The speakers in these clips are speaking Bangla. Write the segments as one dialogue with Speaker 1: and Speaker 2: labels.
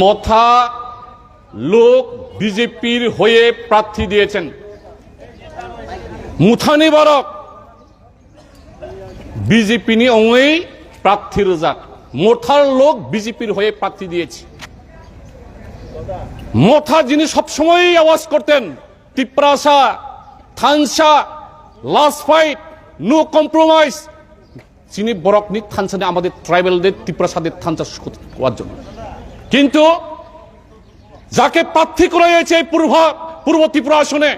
Speaker 1: মথা লোক বিজেপির হয়ে প্রার্থী দিয়েছেন। মুথানি বারক বিজেপি নিয়ে অঙ্গেই প্রার্থীর যাক মোথার লোক বিজেপির হয়ে প্রার্থী দিয়েছে। মথা যিনি সবসময়ই আওয়াজ করতেন, Tiprasa, Thansa last fight no compromise তিনি বরকনি থানসানে আমাদের ট্রাইবেলদের তিপ্রাসাদের থানসা করার জন্য। কিন্তু যাকে প্রার্থী করা হয়েছে পূর্ব পূর্ব ত্রিপুরা আসনে,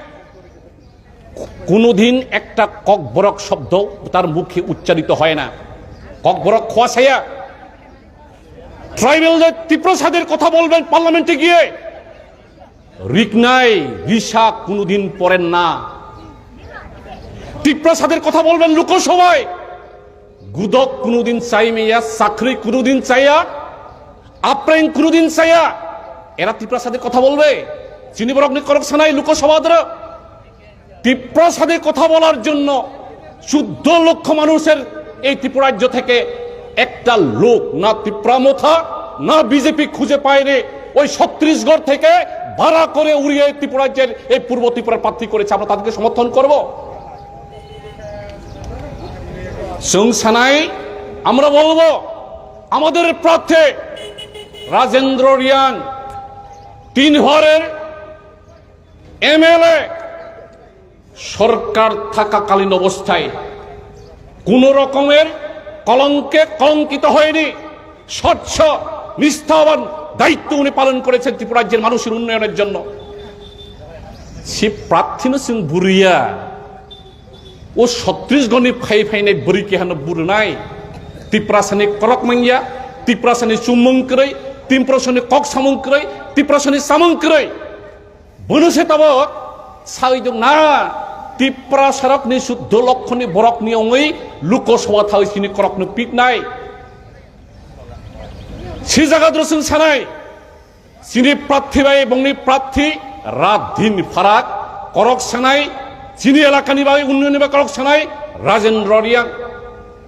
Speaker 1: কোনোদিন একটা ককবরক শব্দ তার মুখে উচ্চারিত হয় না। ককবরক খোয়াশাইয়া ট্রাইবেলদের ত্রিপ্রসাদের কথা বলবেন পার্লামেন্টে গিয়ে। রিকনাই রিসা কোনোদিন পড়েন না। ত্রিপ্রসাদের কথা বলবেন লোকসভায়। গুদক কোনোদিন চাই মেয়া চাকরি কোনোদিন চাইয়া আপ্রাইন কোনোদিন চাইয়া এরা ত্রিপ্রসাদের কথা বলবে। চিনি বরগ্নি করক সানাই লোকসভাদের। ত্রিপ্রসাদের কথা বলার জন্য চোদ্দ লক্ষ মানুষের এই ত্রিপুরাজ্য থেকে একটা লোক, না ত্রিপ্রামথা না বিজেপি খুঁজে পায়নি ওই ছত্রিশগড় থেকে ভাড়া করে উড়িয়ে ত্রিপুরাজ্যের এই পূর্ব ত্রিপুরার প্রার্থী করেছে। আমরা তাদেরকে সমর্থন করব। সংসানাই আমরা বলব, আমাদের প্রার্থী রাজেন্দ্র রিয়াং তিন ঘরের এমএলএ, সরকার থাকাকালীন অবস্থায় কোন রকমের কলঙ্কে কলঙ্কিত হয়নি। স্বচ্ছ, নিষ্ঠাবান দায়িত্ব উনি পালন করেছেন ত্রিপুরা রাজ্যের মানুষের উন্নয়নের জন্য। সে প্রার্থী সিং বুড়িয়া ও ছত্রিশ গণি ফাই ফাইনে বুড়ি কে হানো বুড় নাই ত্রিপ্রাসানি করক মাঙ্গিয়া ত্রিপ্রাসানি চুমঙ্করই ত্রিপ্রাসানি কক সামঙ্করই ত্রিপ্রাসানি সামঙ্করই বনুসে না ত্রিপ্রা সারক নি শুদ্ধ লক্ষণে বরক নি অঙ্গই লোকসভা থাই সিনি করক নি পিক নাই। সি জায়গা দ্রসুন সানাই চিনি প্রার্থী বাই এবং নি প্রার্থী রাত দিন ফারাক, করক সানাই চিনি এলাকানি বাই উন্নয়ন বা করক সানাই, রাজেন্দ্র রিয়াং।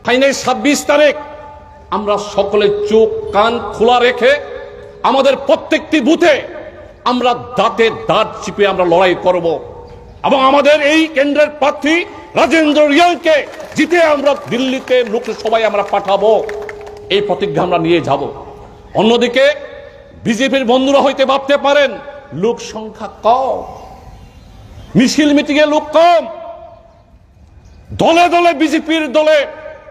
Speaker 1: ফাইনাই ছাব্বিশ তারিখ, আমরা সকলে চোখ কান খোলা রেখে আমাদের প্রত্যেকটি বুথে আমরা দাঁতে দাঁত চিপে আমরা লড়াই করব। এবং আমাদের এই কেন্দ্রের প্রার্থী রাজেন্দ্র রিয়ালকে জিতে আমরা দিল্লিতে লোকসভায় আমরা পাঠাবো। এই প্রতিজ্ঞা আমরা নিয়ে যাব। অন্যদিকে বিজেপির বন্ধুরা হইতে ভাবতে পারেন, লোক সংখ্যা কম, মিছিল মিটিংয়ে লোক কম। দলে দলে বিজেপির দলে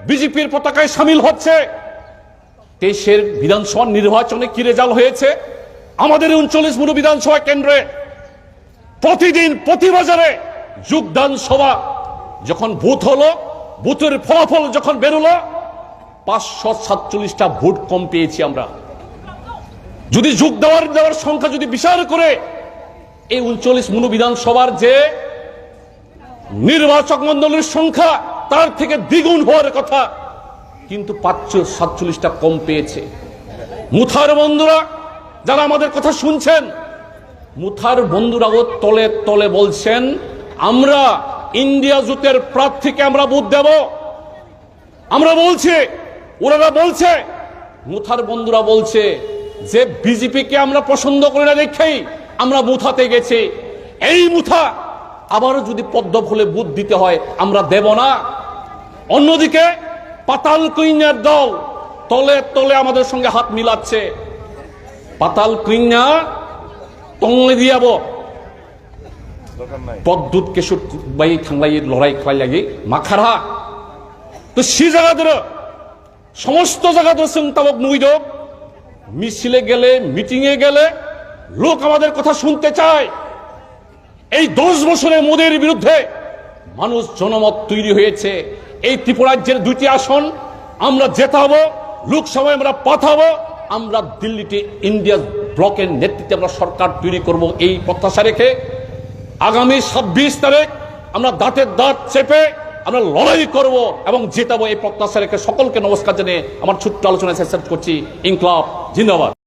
Speaker 1: বিজেপির পতাকায় সামিল হচ্ছে। দেশের বিধানসভা নির্বাচনে কি রেজাল্ট হয়েছে? আমাদের উনচল্লিশ মুরু বিধানসভা কেন্দ্রে প্রতিদিন প্রতি বাজারে যোগদান সভা যখন বুথ হলো, বুথের ফলাফল যখন বেরোলো, পাঁচশো সাতচল্লিশটা ভোট কম পেয়েছি আমরা। যদি যোগ দেওয়ার দেওয়ার সংখ্যা যদি বিচার করে, এই উনচল্লিশ মুনু বিধানসভার যে নির্বাচক মন্ডলীর সংখ্যা, তার থেকে দ্বিগুণ হওয়ার কথা কিন্তু পাঁচশো সাতচল্লিশটা কম পেয়েছে। মুথার বন্ধুরা, যারা আমাদের কথা শুনছেন, মুথার বন্ধুরাও তলে তলে বলছেন, আমরা ইন্ডিয়া জোটের প্রার্থীকে আমরা বুথ দেব। আমরা বলছি, ওনারা বলছে, মুথার বন্ধুরা বলছে, যে বিজেপিকে আমরা পছন্দ করি না দেখেই আমরা মুথাতে গেছি। এই মুথা আবারও যদি পদ্ম ফুলে বুথ দিতে হয়, আমরা দেব না। অন্যদিকে পাতাল কুইনের দল তলে তলে আমাদের সঙ্গে হাত মিলাচ্ছে। পাতাল কুইনা টংলে দিয়াব পদ্মুত কেশর বাই থাংলাই লড়াই খাই লাগে মাখারা। তো সে জায়গাদের সমস্ত জায়গাদের চিন্তাবক নুই দোক মিছিলে গেলে মিটিংয়ে গেলে লোক আমাদের কথা শুনতে চায়। এই দশ বছরে মোদের বিরুদ্ধে মানুষ জনমত তৈরি হয়েছে। এই ত্রিপুরাজ্যের দুইটি আসন, আমরা জেতাবো, লোকসভায় আমরা পাঠাবো, আমরা দিল্লিতে ইন্ডিয়া ব্লকের নেতৃত্বে আমরা সরকার তৈরি করব এই প্রত্যাশা রেখে আগামী ছাব্বিশ তারিখ আমরা দাঁতের দাঁত চেপে আমরা লড়াই করব এবং জেতাবো এই প্রত্যাশা রেখে সকলকে নমস্কার জানিয়ে আমার ছোট্ট আলোচনায় শেষ করছি। ইনকলাব, জিন্দাবাদ।